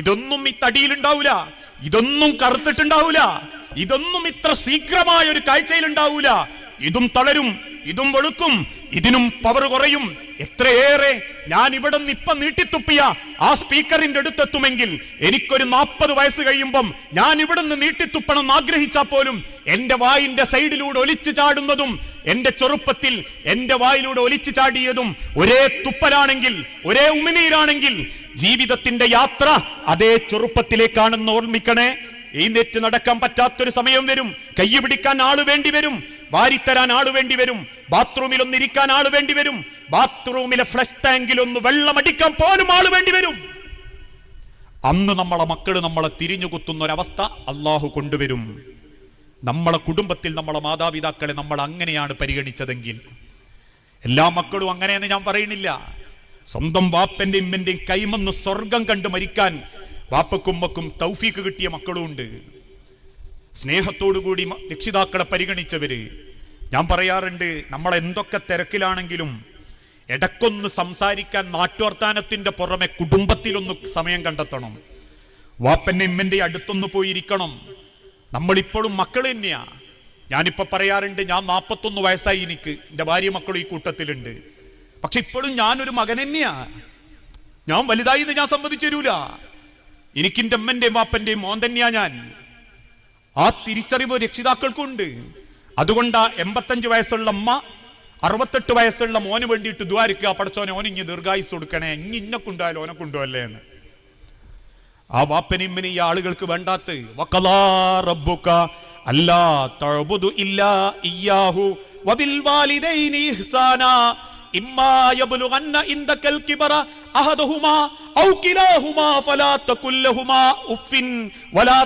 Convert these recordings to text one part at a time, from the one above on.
ഇതൊന്നും ഈ തടിയിലുണ്ടാവൂല ഇതൊന്നും കറുത്തിട്ടുണ്ടാവൂല. ഇതൊന്നും ഇത്ര ശീഘ്രമായ ഒരു കാഴ്ചയിൽ ഉണ്ടാവൂല. ഇതും തളരും ഇതും വെളുക്കും ഇതിനും പവർ കുറയും. എത്രയേറെ ഞാൻ ഇവിടെ നിന്ന് ഇപ്പൊ നീട്ടിത്തുപ്പിയ ആ സ്പീക്കറിന്റെ അടുത്തെത്തുമെങ്കിൽ എനിക്കൊരു നാൽപ്പത് വയസ്സ് കഴിയുമ്പം ഞാൻ ഇവിടെ നിന്ന് നീട്ടിത്തുപ്പണം ആഗ്രഹിച്ചാൽ പോലും എന്റെ വായിന്റെ സൈഡിലൂടെ ഒലിച്ചു ചാടുന്നതും എന്റെ ചെറുപ്പത്തിൽ എന്റെ വായിലൂടെ ഒലിച്ചു ചാടിയതും ഒരേ തുപ്പലാണെങ്കിൽ ഒരേ ഉമിനീരാണെങ്കിൽ ജീവിതത്തിന്റെ യാത്ര അതേ ചെറുപ്പത്തിലേക്കാണെന്ന് ഓർമ്മിക്കണേ. നെറ്റ് നടക്കാൻ പറ്റാത്തൊരു സമയം വരും. കൈ പിടിക്കാൻ ആൾ വേണ്ടി വരും. വാരിത്തരാൻ ആൾ വേണ്ടി വരും. ബാത്റൂമിൽ ഒന്ന് ഇരിക്കാൻ ആൾ വേണ്ടി വരും. ബാത്റൂമിലെ ഫ്ലഷ് ടാങ്കിൽ ഒന്ന് വെള്ളം അടിക്കാൻ പോലും ആൾ വേണ്ടി വരും. അന്ന് നമ്മളെ മക്കൾ നമ്മളെ തിരിഞ്ഞു കുത്തുന്ന ഒരവസ്ഥ അള്ളാഹു കൊണ്ടുവരും. നമ്മളെ കുടുംബത്തിൽ നമ്മളെ മാതാപിതാക്കളെ നമ്മൾ അങ്ങനെയാണ് പരിഗണിച്ചതെങ്കിൽ എല്ലാ മക്കളും അങ്ങനെയെന്ന് ഞാൻ പറയുന്നില്ല. സ്വന്തം വാപ്പന്റെയും ഇമ്മന്റെയും കൈമന്ന് സ്വർഗം കണ്ട് മരിക്കാൻ വാപ്പക്കുമ്മക്കും തൗഫീക്ക് കിട്ടിയ മക്കളും ഉണ്ട് സ്നേഹത്തോടുകൂടി രക്ഷിതാക്കളെ പരിഗണിച്ചവര്. ഞാൻ പറയാറുണ്ട് നമ്മൾ എന്തൊക്കെ തിരക്കിലാണെങ്കിലും ഇടക്കൊന്ന് സംസാരിക്കാൻ നാട്ടുവർത്താനത്തിന്റെ പുറമെ കുടുംബത്തിലൊന്ന് സമയം കണ്ടെത്തണം. വാപ്പന്റെ ഇമ്മന്റെ അടുത്തൊന്ന് പോയിരിക്കണം. നമ്മളിപ്പോഴും മക്കൾ തന്നെയാ. ഞാനിപ്പോ പറയാറുണ്ട് ഞാൻ നാൽപ്പത്തൊന്ന് വയസ്സായി എനിക്ക്. എന്റെ ഭാര്യ മക്കളും ഈ കൂട്ടത്തിലുണ്ട്. പക്ഷെ ഇപ്പോഴും ഞാനൊരു മകൻ തന്നെയാ. ഞാൻ വലുതായി എന്ന് ഞാൻ സമ്മതിച്ചു തരൂല. എനിക്ക് അമ്മന്റെയും വാപ്പന്റെയും മോൻ തന്നെയാ ഞാൻ. ആ തിരിച്ചറിവ് രക്ഷിതാക്കൾക്കുണ്ട്. അതുകൊണ്ടാ എൺപത്തഞ്ച് വയസ്സുള്ള അമ്മ അറുപത്തെട്ട് വയസ്സുള്ള മോന് വേണ്ടിയിട്ട് ദ്വാരിക്കുക പഠിച്ചോനെ ഓനിഞ്ഞ് ഇഞ്ഞ് ദീർഘായുസ് കൊടുക്കണേ. ഇനി ഇന്നെ കൊണ്ടുപോയാലോ ഓനെ കൊണ്ടുപോയല്ലേ എന്ന്. ആ വാപ്പനിമ്മിനി ഈ ആളുകൾക്ക് വേണ്ടാത്ത അല്ലാ ഇല്ലാ ഇയ്യാഹു വബിൽ വാലിദൈനി ഇഹ്സാന ഇമ്മാ കിബറ ഔ കിലാഹുമാ ഫലാ വലാ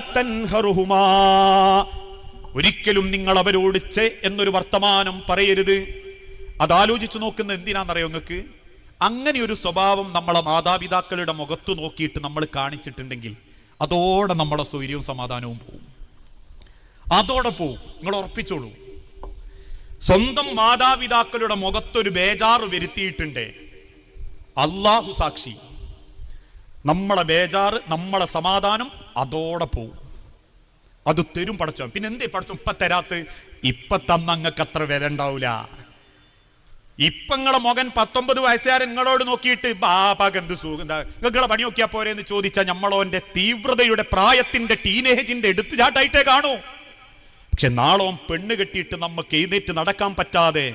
ഒരിക്കലും നിങ്ങൾ അവരോട് ചെ എന്നൊരു വർത്തമാനം പറയരുത്. അതാലോചിച്ചു നോക്കുന്ന എന്തിനാണെന്നറിയോ നിങ്ങൾക്ക്? അങ്ങനെ ഒരു സ്വഭാവം നമ്മളെ മാതാപിതാക്കളുടെ മുഖത്ത് നോക്കിയിട്ട് നമ്മൾ കാണിച്ചിട്ടുണ്ടെങ്കിൽ അതോടെ നമ്മളെ സ്വൈര്യവും സമാധാനവും പോവും. അതോടെ പോവും. നിങ്ങൾ ഉറപ്പിച്ചോളൂ. സ്വന്തം മാതാപിതാക്കളുടെ മുഖത്തൊരു ബേജാറ് വരുത്തിയിട്ടുണ്ട്. അള്ളാഹു സാക്ഷി. നമ്മളെ ബേജാറ് നമ്മളെ സമാധാനം അതോടെ പോവും. അത് തരും പടച്ചോ പിന്നെ എന്തേ പടച്ചോ ഇപ്പൊ തരാത്ത്? ഇപ്പൊ തന്നങ്ങക്ക് അത്ര വില ഉണ്ടാവൂല. ഇപ്പൊ നിങ്ങളെ മകൻ പത്തൊമ്പത് വയസ്സുകാരൻ നിങ്ങളോട് നോക്കിയിട്ട് സുഖം എന്താ നിങ്ങളെ പണി നോക്കിയാ പോരെ? എന്ന് ചോദിച്ചാൽ നമ്മളോന്റെ തീവ്രതയുടെ പ്രായത്തിന്റെ ടീനേജിന്റെ എടുത്തുചാട്ടായിട്ടേ കാണൂ. പക്ഷെ നാളോം പെണ്ണ് കെട്ടിയിട്ട് നമുക്ക് എഴുന്നേറ്റ് നടക്കാൻ പറ്റാതെ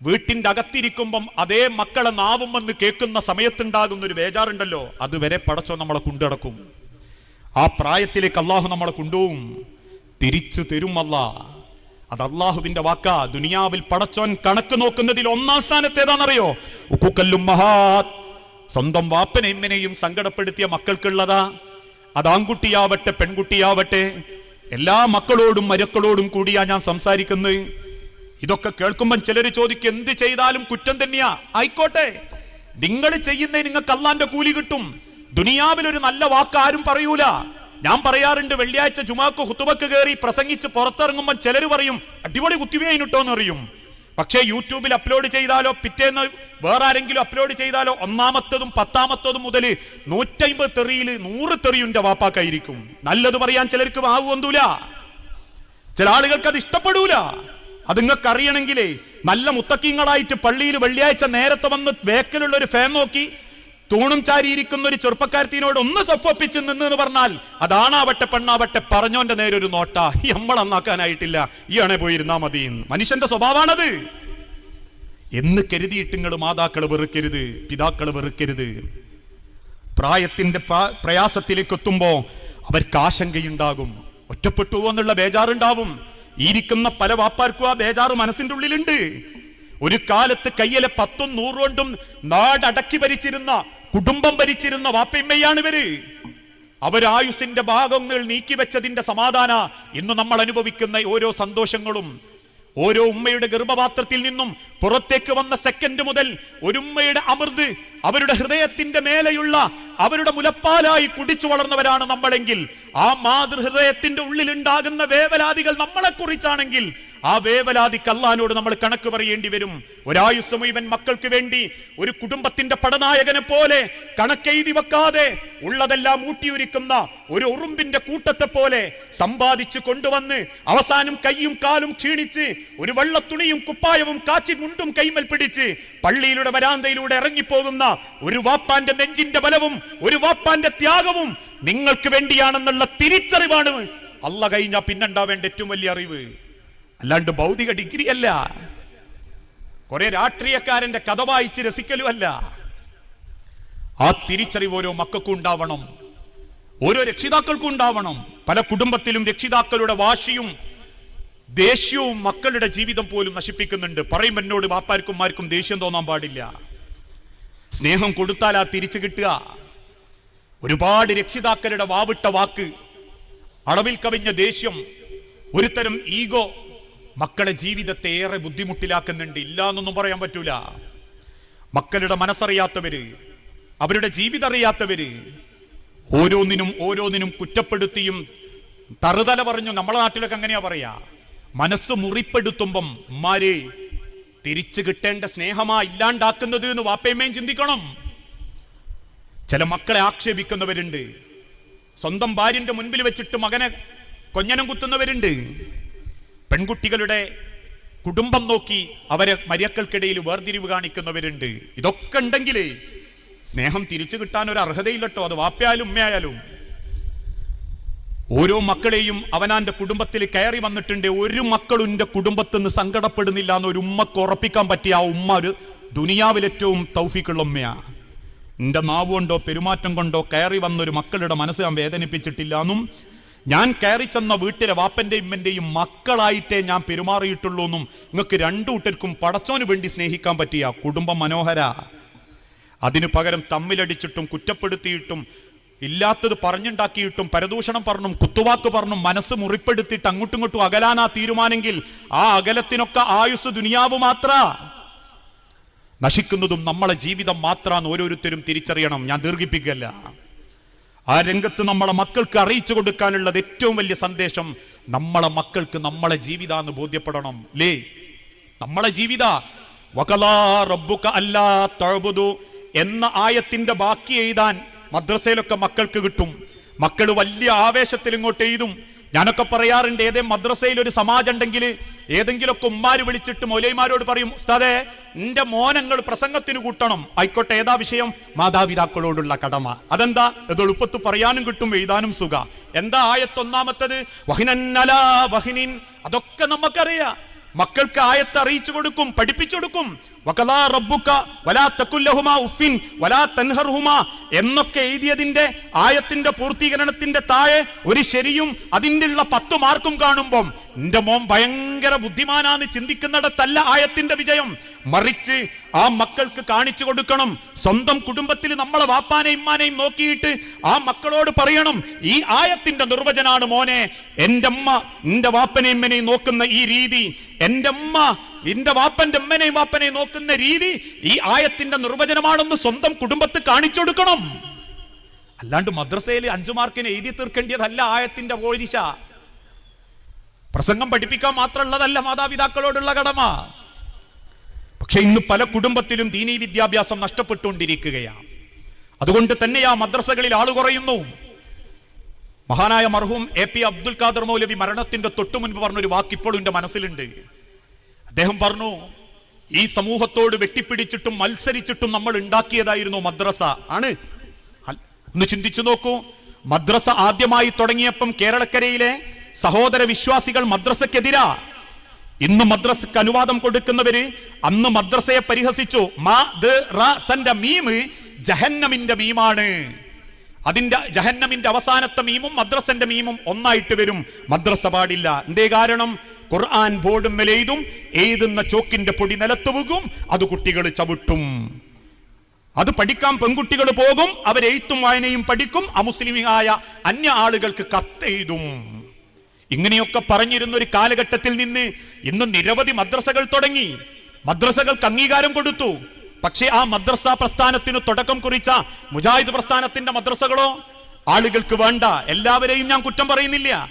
വീട്ടിന്റെ അകത്തിരിക്കുമ്പം അതേ മക്കളെ നാവും വന്ന് കേൾക്കുന്ന സമയത്തുണ്ടാകുന്ന ഒരു ബേജാറുണ്ടല്ലോ അതുവരെ പടച്ചോ നമ്മളെ കൊണ്ടുനടക്കും ആ പ്രായത്തിലേക്ക് അള്ളാഹു നമ്മളെ കൊണ്ടുപോകും. തിരിച്ചു തരും അല്ല അത് അള്ളാഹുവിന്റെ വാക്കാ. ദുനിയാവിൽ പടച്ചോൻ കണക്ക് നോക്കുന്നതിൽ ഒന്നാം സ്ഥാനത്ത് ഏതാണെന്നറിയോ? ഉക്കുക്കല്ലും മഹാത് സ്വന്തം വാപ്പനെ എമ്മിനെയും സങ്കടപ്പെടുത്തിയ മക്കൾക്കുള്ളതാ. അത് ആൺകുട്ടിയാവട്ടെ പെൺകുട്ടിയാവട്ടെ എല്ലാ മക്കളോടും മരക്കളോടും കൂടിയാ ഞാൻ സംസാരിക്കുന്നത്. ഇതൊക്കെ കേൾക്കുമ്പോൾ ചിലർ ചോദിക്കും എന്ത് ചെയ്താലും കുറ്റം തന്നെയാ? ആയിക്കോട്ടെ. നിങ്ങൾ ചെയ്യുന്നേ നിങ്ങൾക്ക് അള്ളാന്റെ കൂലി കിട്ടും. ദുനിയാവിൽ ഒരു നല്ല വാക്ക് ആരും പറയൂല. ഞാൻ പറയാറുണ്ട് വെള്ളിയാഴ്ച ജുമാക്ക് ഹുത്തുബക്ക് കയറി പ്രസംഗിച്ച് പുറത്തിറങ്ങുമ്പോൾ ചിലർ പറയും അടിപൊളി കുത്തിവേയിട്ടോ എന്ന് അറിയും പക്ഷേ യൂട്യൂബിൽ അപ്ലോഡ് ചെയ്താലോ പിറ്റേന്ന് വേറെ ആരെങ്കിലും അപ്ലോഡ് ചെയ്താലോ ഒന്നാമത്തതും പത്താമത്തതും മുതൽ നൂറ്റമ്പത് തെറിയിൽ നൂറ് തെറിയുന്റെ വാപ്പാക്കായിരിക്കും. നല്ലത് പറയാൻ ചിലർക്ക് ആവുകൊന്തൂല ചില ആളുകൾക്ക് അത് ഇഷ്ടപ്പെടൂല. അത് നിങ്ങൾക്ക് അറിയണമെങ്കിലേ നല്ല മുത്തക്കിങ്ങളായിട്ട് പള്ളിയിൽ വെള്ളിയാഴ്ച നേരത്തെ വന്ന് വേക്കലുള്ള ഒരു ഫാൻ നോക്കി തൂണും ചാരിയിരിക്കുന്ന ഒരു ചെറുപ്പക്കാരത്തിനോട് ഒന്ന് സഫപ്പിച്ച് നിന്ന് എന്ന് പറഞ്ഞാൽ അതാണാവട്ടെ പെണ്ണാവട്ടെ പറഞ്ഞോന്റെ നേരെ ഒരു നോട്ട. ഈ നമ്മൾ അന്നാക്കാനായിട്ടില്ല ഈ അണെ പോയിരുന്നാ മതി. മനുഷ്യന്റെ സ്വഭാവമാണത് എന്ന് കരുതിയിട്ട് നിങ്ങൾ മാതാക്കൾ വെറുക്കരുത് പിതാക്കൾ വെറുക്കരുത്. പ്രായത്തിന്റെ പ്ര- പ്രയാസത്തിലേക്ക് എത്തുമ്പോ അവർക്ക് ആശങ്കയുണ്ടാകും. ഒറ്റപ്പെട്ടു എന്നുള്ള ബേജാറുണ്ടാവും. ഇരിക്കുന്ന പല വാപ്പാർക്കും ആ ബേജാറ് മനസ്സിന്റെ ഉള്ളിലുണ്ട്. ഒരു കാലത്ത് കയ്യിലെ പത്തും നൂറുകൊണ്ടും നാടടക്കി ഭരിച്ചിരുന്ന കുടുംബം ഭരിച്ചിരുന്ന വാപ്പയമ്മയാണ് ഇവർ. അവരായുസിന്റെ ഭാഗങ്ങൾ നീക്കി വെച്ചതിന്റെ സമാധാന ഇന്ന് നമ്മൾ അനുഭവിക്കുന്ന ഓരോ സന്തോഷങ്ങളും ഓരോ ഉമ്മയുടെ ഗർഭപാത്രത്തിൽ നിന്നും പുറത്തേക്ക് വന്ന സെക്കൻഡ് മുതൽ ഒരു ഉമ്മയുടെ അമൃത് അവരുടെ ഹൃദയത്തിന്റെ മേലെയുള്ള അവരുടെ മുലപ്പാലായി കുടിച്ചു വളർന്നവരാണ് നമ്മളെങ്കിൽ ആ മാതൃഹൃദയത്തിന്റെ ഉള്ളിലുണ്ടാകുന്ന വേവലാതികൾ നമ്മളെ കുറിച്ചാണെങ്കിൽ ആ വേവലാതിക്ക് അള്ളഹാനോട് നമ്മൾ കണക്ക് പറയേണ്ടി വരും. ഒരായുസ് മുഴുവൻ മക്കൾക്ക് വേണ്ടി ഒരു കുടുംബത്തിന്റെ പടനായകനെ പോലെ കണക്കെഴുതി വെക്കാതെ ഉള്ളതെല്ലാം ഊട്ടിയൊരുക്കുന്ന ഒരു ഉറുമ്പിന്റെ കൂട്ടത്തെ പോലെ സമ്പാദിച്ചു കൊണ്ടുവന്ന് അവസാനം കൈയും കാലും ക്ഷീണിച്ച് ഒരു വെള്ളത്തുണിയും കുപ്പായവും കാച്ചി മുണ്ടും കൈമൽ പിടിച്ച് പള്ളിയിലൂടെ വരാന്തയിലൂടെ ഇറങ്ങിപ്പോകുന്ന ഒരു വാപ്പാന്റെ നെഞ്ചിന്റെ ബലവും ഒരു വാപ്പാന്റെ ത്യാഗവും നിങ്ങൾക്ക് വേണ്ടിയാണെന്നുള്ള തിരിച്ചറിവാണ്. അല്ല കഴിഞ്ഞാൽ പിന്നുണ്ടാവേണ്ട ഏറ്റവും വലിയ അറിവ്. അല്ലാണ്ട് ഭൗതിക ഡിഗ്രി അല്ല. കുറെ രാഷ്ട്രീയക്കാരന്റെ കഥ വായിച്ച് രസിക്കലുമല്ല ആ തിരിച്ചറിവ് ഓരോ മക്കൾക്കും ഉണ്ടാവണം. ഓരോ രക്ഷിതാക്കൾക്കും ഉണ്ടാവണം. പല കുടുംബത്തിലും രക്ഷിതാക്കളുടെ വാശിയും ദേഷ്യവും മക്കളുടെ ജീവിതം പോലും നശിപ്പിക്കുന്നുണ്ട്. പറയും എന്നോട് വാപ്പാർക്കുമാർക്കും ദേഷ്യം തോന്നാൻ പാടില്ല. സ്നേഹം കൊടുത്താൽ ആ തിരിച്ചു കിട്ടുക. ഒരുപാട് രക്ഷിതാക്കളുടെ വാവിട്ട വാക്ക് അളവിൽ കവിഞ്ഞ ദേഷ്യം ഒരുതരം ഈഗോ മക്കളെ ജീവിതത്തെ ഏറെ ബുദ്ധിമുട്ടിലാക്കുന്നുണ്ട്. ഇല്ല എന്നൊന്നും പറയാൻ പറ്റൂല. മക്കളുടെ മനസ്സറിയാത്തവര് അവരുടെ ജീവിതം അറിയാത്തവര് ഓരോന്നിനും ഓരോന്നിനും കുറ്റപ്പെടുത്തിയും തറുതല പറഞ്ഞു നമ്മളെ നാട്ടിലൊക്കെ അങ്ങനെയാ പറയാ. മനസ്സ് മുറിപ്പെടുത്തുമ്പം ഉമ്മാര് തിരിച്ചു കിട്ടേണ്ട സ്നേഹമാ ഇല്ലാണ്ടാക്കുന്നത് എന്ന് വാപ്പയമ്മയും ചിന്തിക്കണം. ചില മക്കളെ ആക്ഷേപിക്കുന്നവരുണ്ട്. സ്വന്തം ഭാര്യന്റെ മുൻപിൽ വെച്ചിട്ട് മകനെ കൊഞ്ഞനം കുത്തുന്നവരുണ്ട്. പെൺകുട്ടികളുടെ കുടുംബം നോക്കി അവരെ മര്യക്കൾക്കിടയിൽ വേർതിരിവ് കാണിക്കുന്നവരുണ്ട്. ഇതൊക്കെ ഉണ്ടെങ്കിൽ സ്നേഹം തിരിച്ചു കിട്ടാൻ ഒരു അർഹതയില്ലട്ടോ. അത് വാപ്പയായാലും ഉമ്മയായാലും. ഓരോ മക്കളെയും അവനാന്റെ കുടുംബത്തിൽ കയറി വന്നിട്ടുണ്ട്. ഒരു മക്കളും എന്റെ കുടുംബത്തിൽ നിന്ന് സങ്കടപ്പെടുന്നില്ല എന്ന് ഒരു ഉമ്മക്ക് ഉറപ്പിക്കാൻ പറ്റിയ ആ ഉമ്മ ഒരു ദുനിയാവിൽ ഏറ്റവും തൗഫീക്കുള്ള ഉമ്മയാ. എന്റെ നാവ് കൊണ്ടോ പെരുമാറ്റം കൊണ്ടോ കയറി വന്നൊരു മക്കളുടെ മനസ്സ് ഞാൻ വേദനിപ്പിച്ചിട്ടില്ല എന്നും ഞാൻ കയറി ചെന്ന വീട്ടിലെ വാപ്പന്റെയും ഇമ്മന്റെയും മക്കളായിട്ടേ ഞാൻ പെരുമാറിയിട്ടുള്ളൂ എന്നും നിങ്ങൾക്ക് രണ്ടു കൂട്ടർക്കും പടച്ചോന് വേണ്ടി സ്നേഹിക്കാൻ പറ്റിയ കുടുംബം മനോഹര. അതിനു പകരം തമ്മിലടിച്ചിട്ടും കുറ്റപ്പെടുത്തിയിട്ടും ഇല്ലാത്തത് പറഞ്ഞുണ്ടാക്കിയിട്ടും പരദൂഷണം പറഞ്ഞും കുത്തുവാക്ക് പറഞ്ഞും മനസ്സ് മുറിപ്പെടുത്തിയിട്ട് അങ്ങോട്ടും ഇങ്ങോട്ടും അകലാനാ തീരുമാനെങ്കിൽ ആ അകലത്തിനൊക്കെ ആയുസ് ദുനിയാവ് മാത്ര. നശിക്കുന്നതും നമ്മളെ ജീവിതം മാത്രമാണ് ഓരോരുത്തരും തിരിച്ചറിയണം. ഞാൻ ദീർഘിപ്പിക്കല്ല ആ രംഗത്ത് നമ്മളെ മക്കൾക്ക് അറിയിച്ചു കൊടുക്കാനുള്ളത് ഏറ്റവും വലിയ സന്ദേശം നമ്മളെ മക്കൾക്ക് നമ്മളെ ജീവിത എന്ന് ബോധ്യപ്പെടണം. ലേ നമ്മളെ ജീവിത. എന്ന ആയത്തിന്റെ ബാക്കി എഴുതാൻ മദ്രസയിലൊക്കെ മക്കൾക്ക് കിട്ടും. മക്കൾ വലിയ ആവേശത്തിൽ ഇങ്ങോട്ട് എഴുതും. ഞാനൊക്കെ പറയാറുണ്ട് ഏതേ മദ്രസയിൽ ഒരു സമാജം ഉണ്ടെങ്കിൽ ഏതെങ്കിലുമൊക്കെ ഉമ്മാര് വിളിച്ചിട്ട് മൗലൈമാരോട് പറയും ഉസ്താദേ എന്റെ മോനങ്ങൾ പ്രസംഗത്തിന് കൂട്ടണം. ആയിക്കോട്ടെ ഏതാ വിഷയം? മാതാപിതാക്കളോടുള്ള കടമ. അതെന്താ? ഇത് എളുപ്പത്ത് പറയാനും കിട്ടും എഴുതാനും സുഖ. എന്താ ആയത്തൊന്നാമത്തത്? അതൊക്കെ നമുക്കറിയാം മക്കൾക്ക് ആയത്ത് അറിയിച്ചു കൊടുക്കും പഠിപ്പിച്ചു കൊടുക്കും. എന്നൊക്കെ എഴുതിയതിന്റെ ആയത്തിന്റെ പൂർത്തീകരണത്തിന്റെ താഴെ ഒരു ശരിയും അതിന്റെ ഉള്ള പത്ത് മാർക്കും കാണുമ്പം എന്റെ മോൻ ഭയങ്കര ബുദ്ധിമാനാന്ന് ചിന്തിക്കുന്നിടത്തല്ല ആയത്തിന്റെ വിജയം. മറിച്ച് ആ മക്കൾക്ക് കാണിച്ചു കൊടുക്കണം. സ്വന്തം കുടുംബത്തിൽ നമ്മളെ വാപ്പാനെയും ഇമ്മാനെയും നോക്കിയിട്ട് ആ മക്കളോട് പറയണം ഈ ആയത്തിന്റെ നിർവചനാണ് മോനെ എന്റെ അമ്മ എന്റെ വാപ്പനെയും ഇമ്മനെയും നോക്കുന്ന ഈ രീതി എന്റെ അമ്മ എന്റെ വാപ്പന്റെ അമ്മനെയും വാപ്പനെയും നോക്കുന്ന രീതി ഈ ആയത്തിന്റെ നിർവചനമാണെന്ന് സ്വന്തം കുടുംബത്ത് കാണിച്ചു കൊടുക്കണം. അല്ലാണ്ട് മദ്രസയിൽ അഞ്ചു മാർക്കിന് എഴുതി തീർക്കേണ്ടതല്ല ആയത്തിന്റെ ഓഴിശ പ്രസംഗം പഠിപ്പിക്കാൻ മാത്രമുള്ളതല്ല മാതാപിതാക്കളോടുള്ള കടമ. പക്ഷെ ഇന്ന് പല കുടുംബത്തിലും ദീനീ വിദ്യാഭ്യാസം നഷ്ടപ്പെട്ടുകൊണ്ടിരിക്കുകയാണ്. അതുകൊണ്ട് തന്നെ ആ മദ്രസകളിൽ ആൾ കുറയുന്നു. മഹാനായ മർഹൂം എ പി അബ്ദുൽ ഖാദർ മൗലവി മരണത്തിന്റെ തൊട്ടു മുൻപ് പറഞ്ഞൊരു വാക്ക് ഇപ്പോഴും എന്റെ മനസ്സിലുണ്ട്. അദ്ദേഹം പറഞ്ഞു ഈ സമൂഹത്തോട് വെട്ടിപ്പിടിച്ചിട്ടും മത്സരിച്ചിട്ടും നമ്മൾ ഉണ്ടാക്കിയതായിരുന്നു മദ്രസ. ആണ്. ഒന്ന് ചിന്തിച്ചു നോക്കൂ. മദ്രസ ആദ്യമായി തുടങ്ങിയപ്പം കേരളക്കരയിലെ സഹോദര വിശ്വാസികൾ മദ്രസക്കെതിരാ ഇന്ന് മദ്രസക്ക് അനുവാദം കൊടുക്കുന്നവര് അന്ന് മദ്രസയെ പരിഹസിച്ചു. മാ മീമ് ജഹന്നമിന്റെ മീമാണ്. അതിന്റെ ജഹന്നമിന്റെ അവസാനത്തെ മീമും മദ്രസന്റെ മീമും ഒന്നായിട്ട് വരും. മദ്രസ പാടില്ല. എന്തേ കാരണം? ഖുർആൻ ബോർഡും മെലെയ്തും എഴുതുന്ന ചോക്കിന്റെ പൊടി നിലത്ത് വീകും. അത് കുട്ടികൾ ചവിട്ടും. അത് പഠിക്കാൻ പെൺകുട്ടികൾ പോകും. അവരെഴുത്തും വായനയും പഠിക്കും. അമുസ്ലിമായ അന്യ ആളുകൾക്ക് കത്തെഴുതും. ഇങ്ങനെയൊക്കെ പറഞ്ഞിരുന്ന ഒരു കാലഘട്ടത്തിൽ നിന്ന് ഇന്ന് നിരവധി മദ്രസകൾ തുടങ്ങി. മദ്രസകൾക്ക് അംഗീകാരം കൊടുത്തു. പക്ഷേ ആ മദ്രസ പ്രസ്ഥാനത്തിന് തുടക്കം കുറിച്ച മുജാഹിദ് പ്രസ്ഥാനത്തിന്റെ മദ്രസകളോ ആളുകൾക്ക് വേണ്ട. എല്ലാവരെയും ഞാൻ കുറ്റം പറയുന്നില്ല.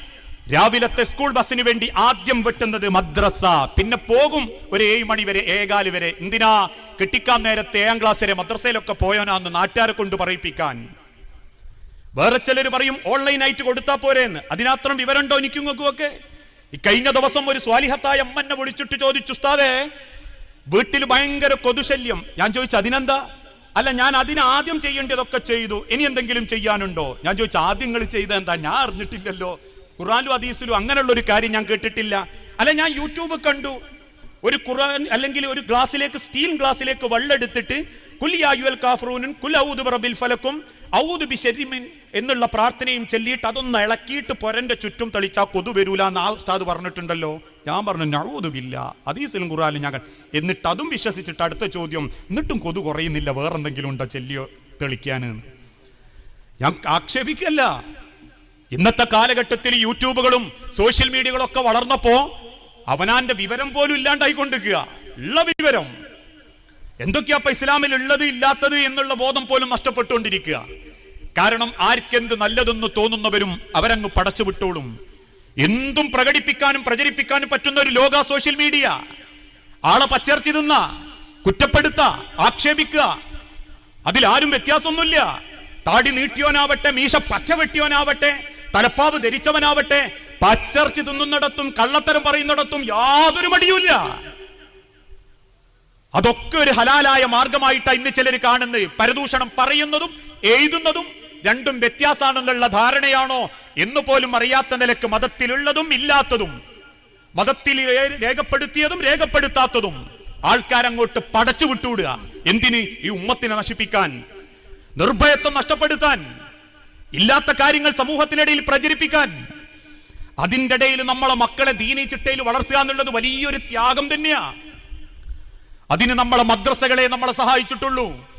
രാവിലത്തെ സ്കൂൾ ബസ്സിന് വേണ്ടി ആദ്യം വെട്ടുന്നത് മദ്രസ. പിന്നെ പോകും ഒരു ഏഴ് മണി വരെ ഏകാൽ വരെ. എന്തിനാ? കെട്ടിക്കാൻ നേരത്തെ ഏഴാം ക്ലാസ് വരെ മദ്രസയിലൊക്കെ പോയോനാന്ന് നാട്ടുകാരെ കൊണ്ട് പറയിപ്പിക്കാൻ. വേറെ ചിലർ പറയും ഓൺലൈനായിട്ട് കൊടുത്താൽ പോരേന്ന്. അതിനത്രം വിവരമുണ്ടോ എനിക്കും ഈ കഴിഞ്ഞ ദിവസം ഒരു സ്വാലിഹത്തായ അമ്മനെ വിളിച്ചിട്ട് ചോദിച്ചു ഉസ്താദേ വീട്ടിൽ ഭയങ്കര കൊതുശല്യം. ഞാൻ ചോദിച്ചു അതിനെന്താ? അല്ല ഞാൻ അതിന് ആദ്യം ചെയ്യേണ്ടതൊക്കെ ചെയ്തു. ഇനി എന്തെങ്കിലും ചെയ്യാനുണ്ടോ? ഞാൻ ചോദിച്ചു ആദ്യം ചെയ്ത എന്താ ഞാൻ അറിഞ്ഞിട്ടില്ലല്ലോ. ഖുറാനും അദീസിലും അങ്ങനെയുള്ള ഒരു കാര്യം ഞാൻ കേട്ടിട്ടില്ല. അല്ല ഞാൻ യൂട്യൂബ് കണ്ടു. ഒരു ഖുറാൻ അല്ലെങ്കിൽ ഒരു ഗ്ലാസ്സിലേക്ക് സ്റ്റീൽ ഗ്ലാസ്സിലേക്ക് വെള്ളെടുത്തിട്ട് കുല്യായുൽ കാഫറൂനും കുലൌദ് റബിൽ ഫലക്കും ഔദു ബിശരിമിൻ എന്നുള്ള പ്രാർത്ഥനയും ചൊല്ലിയിട്ട് അതൊന്ന് ഇളക്കിയിട്ട് പൊരന്റെ ചുറ്റും തളിച്ചാൽ കൊതു വരൂല എന്ന് ആ ഉസ്താദ് പറഞ്ഞിട്ടുണ്ടല്ലോ. ഞാൻ പറഞ്ഞു നഴുതുമില്ല അതീസിലും ഖുറാനും ഞാൻ കണ്ടു." എന്നിട്ട് അതും വിശ്വസിച്ചിട്ട് അടുത്ത ചോദ്യം എന്നിട്ടും കൊതു കുറയുന്നില്ല വേറെന്തെങ്കിലും ഉണ്ടോ ചെല്ലിയോ തെളിക്കാൻ ഞാൻ ആക്ഷേപിക്കല്ല. ഇന്നത്തെ കാലഘട്ടത്തിൽ യൂട്യൂബുകളും സോഷ്യൽ മീഡിയകളൊക്കെ വളർന്നപ്പോ അവനാന്റെ വിവരം പോലും ഇല്ലാണ്ടായിക്കൊണ്ടിരിക്കുക. ഉള്ള വിവരം. എന്തൊക്കെയാ അപ്പൊ ഇസ്ലാമിൽ ഉള്ളത് ഇല്ലാത്തത് എന്നുള്ള ബോധം പോലും നഷ്ടപ്പെട്ടുകൊണ്ടിരിക്കുക. കാരണം ആർക്കെന്ത് നല്ലതെന്ന് തോന്നുന്നവരും അവരങ്ങ് പടച്ചു വിട്ടോളും. എന്തും പ്രകടിപ്പിക്കാനും പ്രചരിപ്പിക്കാനും പറ്റുന്ന ഒരു ലോക സോഷ്യൽ മീഡിയ. ആളെ പച്ചേർത്തി തിന്ന കുറ്റപ്പെടുത്ത ആക്ഷേപിക്കുക. അതിലാരും വ്യത്യാസമൊന്നുമില്ല. താടി നീട്ടിയോനാവട്ടെ മീശ പച്ച വെട്ടിയോനാവട്ടെ തലപ്പാവ് ധരിച്ചവനാവട്ടെ പച്ചർച്ചി തിന്നുന്നിടത്തും കള്ളത്തരം പറയുന്നിടത്തും യാതൊരു മടിയുമില്ല. അതൊക്കെ ഒരു ഹലാലായ മാർഗമായിട്ടാണ് ഇന്ന് ചിലർ കാണുന്നത്. പരദൂഷണം പറയുന്നതും എഴുതുന്നതും രണ്ടും വ്യത്യാസമാണെന്നുള്ള ധാരണയാണോ എന്ന് പോലും അറിയാത്ത നിലയ്ക്ക് മതത്തിലുള്ളതും ഇല്ലാത്തതും മതത്തിൽ രേഖപ്പെടുത്തിയതും രേഖപ്പെടുത്താത്തതും ആൾക്കാരങ്ങോട്ട് പടച്ചു വിട്ടുവിടുക. എന്തിന് ഈ ഉമ്മത്തിനെ നശിപ്പിക്കാൻ? നിർഭയത്വം നഷ്ടപ്പെടുത്താൻ? ഇല്ലാത്ത കാര്യങ്ങൾ സമൂഹത്തിനിടയിൽ പ്രചരിപ്പിക്കാൻ? അതിന്റെ ഇടയിൽ നമ്മളെ മക്കളെ ദീനി ചിട്ടയിൽ വളർത്തുക എന്നുള്ളത് വലിയൊരു ത്യാഗം തന്നെയാ. അതിന് നമ്മളെ മദ്രസകളെ നമ്മളെ സഹായിച്ചിട്ടുള്ളൂ.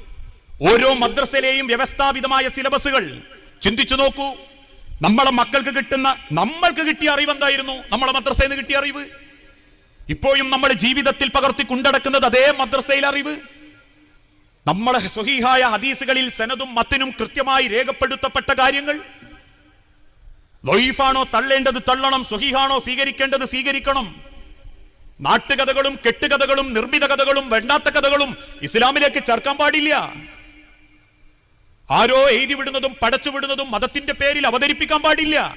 ഓരോ മദ്രസയിലെയും വ്യവസ്ഥാപിതമായ സിലബസുകൾ. ചിന്തിച്ചു നോക്കൂ. നമ്മളെ മക്കൾക്ക് കിട്ടുന്ന നമ്മൾക്ക് കിട്ടിയ അറിവ് എന്തായിരുന്നു? നമ്മളെ മദ്രസയിൽ നിന്ന് കിട്ടിയ അറിവ്. ഇപ്പോഴും നമ്മൾ ജീവിതത്തിൽ പകർത്തി കൊണ്ടടക്കുന്നത് അതേ മദ്രസയിൽ അറിവ്. നമ്മളെ സ്വഹീഹായ ഹദീസുകളിൽ സനതും മത്തിനും കൃത്യമായി രേഖപ്പെടുത്തപ്പെട്ട കാര്യങ്ങൾ. ലൊയ്ഫാണോ തള്ളേണ്ടത് തള്ളണം സ്വഹീഹാണോ സ്വീകരിക്കേണ്ടത് സ്വീകരിക്കണം. നാട്ടുകഥകളും കെട്ടുകഥകളും നിർമ്മിത കഥകളും വേണ്ടാത്ത കഥകളും ഇസ്ലാമിലേക്ക് ചേർക്കാൻ പാടില്ല. ആരോ എഴുതി വിടുന്നതും പടച്ചു വിടുന്നതും മതത്തിന്റെ പേരിൽ അവതരിപ്പിക്കാൻ പാടില്ല.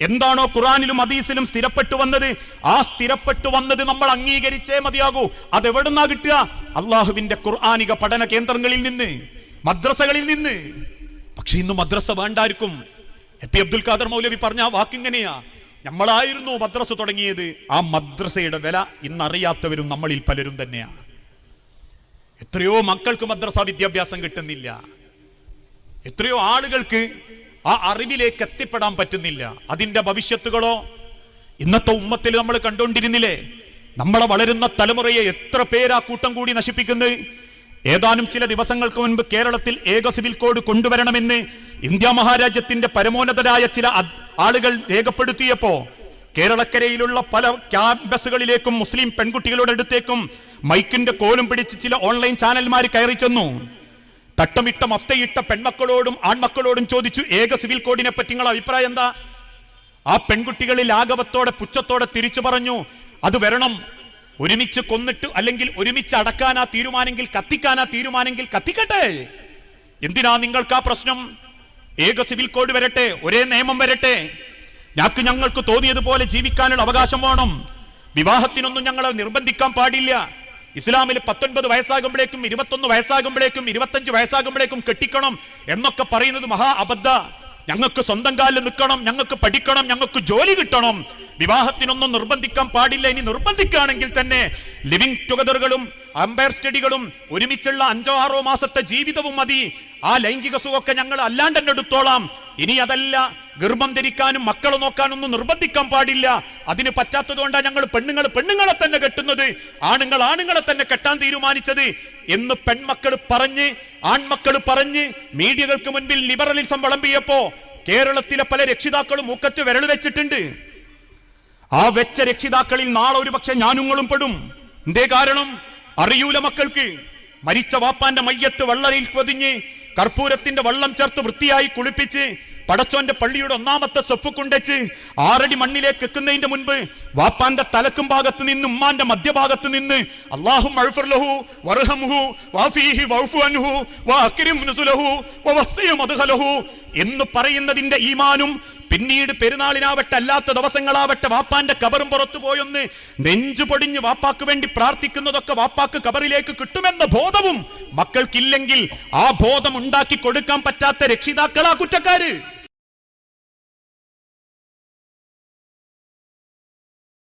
എന്താണോ ഖുറാനിലും ഹദീസിലും സ്ഥിരപ്പെട്ടു വന്നത്? ആ സ്ഥിരപ്പെട്ടു വന്നത് നമ്മൾ അംഗീകരിച്ചേ മതിയാകൂ. അതെവിടുന്നാ കിട്ടുക? അള്ളാഹുവിന്റെ ഖുർആാനിക പഠന കേന്ദ്രങ്ങളിൽ നിന്ന് മദ്രസകളിൽ നിന്ന്. പക്ഷെ ഇന്ന് മദ്രസ വേണ്ടായിരിക്കും. എ പി അബ്ദുൽ ഖാദർ മൗലവി പറഞ്ഞ ആ വാക്കിങ്ങനെയാ നമ്മളായിരുന്നു മദ്രസ തുടങ്ങിയത്. ആ മദ്രസയുടെ വില ഇന്നറിയാത്തവരും നമ്മളിൽ പലരും തന്നെയാണ്. എത്രയോ മക്കൾക്ക് മദ്രസ വിദ്യാഭ്യാസം കിട്ടുന്നില്ല. എത്രയോ ആളുകൾക്ക് ആ അറിവിലേക്ക് എത്തിപ്പെടാൻ പറ്റുന്നില്ല. അതിന്റെ ഭവിഷ്യത്തുകളോ? ഇന്നത്തെ ഉമ്മത്തിൽ നമ്മൾ കണ്ടുകൊണ്ടിരുന്നില്ലേ? നമ്മളെ വളരുന്ന തലമുറയെ എത്ര പേരാ കൂട്ടം കൂടി നശിപ്പിക്കുന്നത്? ഏതാനും ചില ദിവസങ്ങൾക്ക് മുൻപ് കേരളത്തിൽ ഏക സിവിൽ കോഡ് കൊണ്ടുവരണമെന്ന് ഇന്ത്യ മഹാരാജ്യത്തിന്റെ പരമോന്നതരായ ചില ആളുകൾ രേഖപ്പെടുത്തിയപ്പോ കേരളക്കരയിലുള്ള പല ക്യാമ്പസുകളിലേക്കും മുസ്ലിം പെൺകുട്ടികളുടെ അടുത്തേക്കും മൈക്കിന്റെ കോലും പിടിച്ച് ചില ഓൺലൈൻ ചാനൽമാർ കയറി ചെന്നു. തട്ടമിട്ട മഫ്തയിട്ട പെൺമക്കളോടും ആൺമക്കളോടും ചോദിച്ചു ഏക സിവിൽ കോഡിനെ പറ്റി നിങ്ങളുടെ അഭിപ്രായം എന്താ? ആ പെൺകുട്ടികളിൽ ആഗവത്തോടെ പുച്ഛത്തോടെ തിരിച്ചു പറഞ്ഞു അത് വരണം. ഒരുമിച്ച് കൊന്നിട്ട് അല്ലെങ്കിൽ ഒരുമിച്ച് അടക്കാനാ തീരുമാനെങ്കിൽ കത്തിക്കാനാ തീരുമാനെങ്കിൽ കത്തിക്കട്ടെ. എന്തിനാ നിങ്ങൾക്ക് ആ പ്രശ്നം? ഏക സിവിൽ കോഡ് വരട്ടെ ഒരേ നിയമം വരട്ടെ. ഞങ്ങൾക്ക് ഞങ്ങൾക്ക് തോന്നിയതുപോലെ ജീവിക്കാനുള്ള അവകാശം വേണം. വിവാഹത്തിനൊന്നും ഞങ്ങളെ നിർബന്ധിക്കാൻ പാടില്ല. ഇസ്ലാമിൽ പത്തൊൻപത് വയസ്സാകുമ്പോഴേക്കും ഇരുപത്തൊന്ന് വയസ്സാകുമ്പോഴേക്കും ഇരുപത്തഞ്ച് വയസ്സാകുമ്പോഴേക്കും കെട്ടിക്കണം എന്നൊക്കെ പറയുന്നത് മഹാ അബദ്ധ. ഞങ്ങൾക്ക് സ്വന്തം കാലിൽ നിൽക്കണം ഞങ്ങൾക്ക് പഠിക്കണം ഞങ്ങൾക്ക് ജോലി കിട്ടണം. വിവാഹത്തിനൊന്നും നിർബന്ധിക്കാൻ പാടില്ല. ഇനി നിർബന്ധിക്കുകയാണെങ്കിൽ തന്നെ ലിവിംഗ് ടുഗദറുകളും അമ്പയർ സ്റ്റഡികളും ഒരുമിച്ചുള്ള അഞ്ചോ ആറോ മാസത്തെ ജീവിതവും മതി. ആ ലൈംഗിക സുഖമൊക്കെ ഞങ്ങൾ അല്ലാണ്ട് തന്നെ എടുത്തോളാം. ഇനി അതല്ല ഗർഭം ധരിക്കാനും മക്കളെ നോക്കാനൊന്നും നിർബന്ധിക്കാൻ പാടില്ല. അതിന് പറ്റാത്തത് കൊണ്ടാണ് ഞങ്ങൾ പെണ്ണുങ്ങൾ പെണ്ണുങ്ങളെ തന്നെ കെട്ടുന്നത്. ആണുങ്ങൾ ആണുങ്ങളെ തന്നെ കെട്ടാൻ തീരുമാനിച്ചത് എന്ന് പെൺമക്കൾ പറഞ്ഞ് ആൺമക്കൾ പറഞ്ഞ് മീഡിയകൾക്ക് മുൻപിൽ ലിബറലിസം വിളമ്പിയപ്പോ കേരളത്തിലെ പല രക്ഷിതാക്കളും മുക്കത്ത് വിരൽ വെച്ചിട്ടുണ്ട്. ആ വെച്ച രക്ഷിതാക്കളിൽ നാളെ ഒരു പക്ഷെ ഞാനുങ്ങളും പെടും. എന്തേ കാരണം? അറിയൂല മക്കൾക്ക്. മരിച്ച വാപ്പാന്റെ മയ്യത്ത് വള്ളരയിൽ പൊതിഞ്ഞ് കർപ്പൂരത്തിന്റെ വള്ളം ചേർത്ത് വൃത്തിയായി കുളിപ്പിച്ച് പടച്ചോന്റെ പള്ളിയുടെ ഒന്നാമത്തെ സെഫ് കൊണ്ടെച്ച് ആറടി മണ്ണിലേക്ക് എക്കുന്നതിന്റെ മുൻപ് വാപ്പാന്റെ തലക്കും ഭാഗത്ത് നിന്ന് ഉമ്മാന്റെ മധ്യഭാഗത്ത് നിന്ന് അള്ളാഹും എന്ന് പറയുന്നതിന്റെ ഈമാനും പിന്നീട് പെരുന്നാളിനാവട്ടെ അല്ലാത്ത ദിവസങ്ങളാവട്ടെ വാപ്പാന്റെ കബറും പുറത്തു പോയൊന്ന് നെഞ്ചു പൊടിഞ്ഞ് വാപ്പാക്ക് വേണ്ടി പ്രാർത്ഥിക്കുന്നതൊക്കെ വാപ്പാക്ക് കബറിലേക്ക് കിട്ടുമെന്ന ബോധവും മക്കൾക്കില്ലെങ്കിൽ ആ ബോധം ഉണ്ടാക്കി കൊടുക്കാൻ പറ്റാത്ത രക്ഷിതാക്കളാ കുറ്റക്കാര്.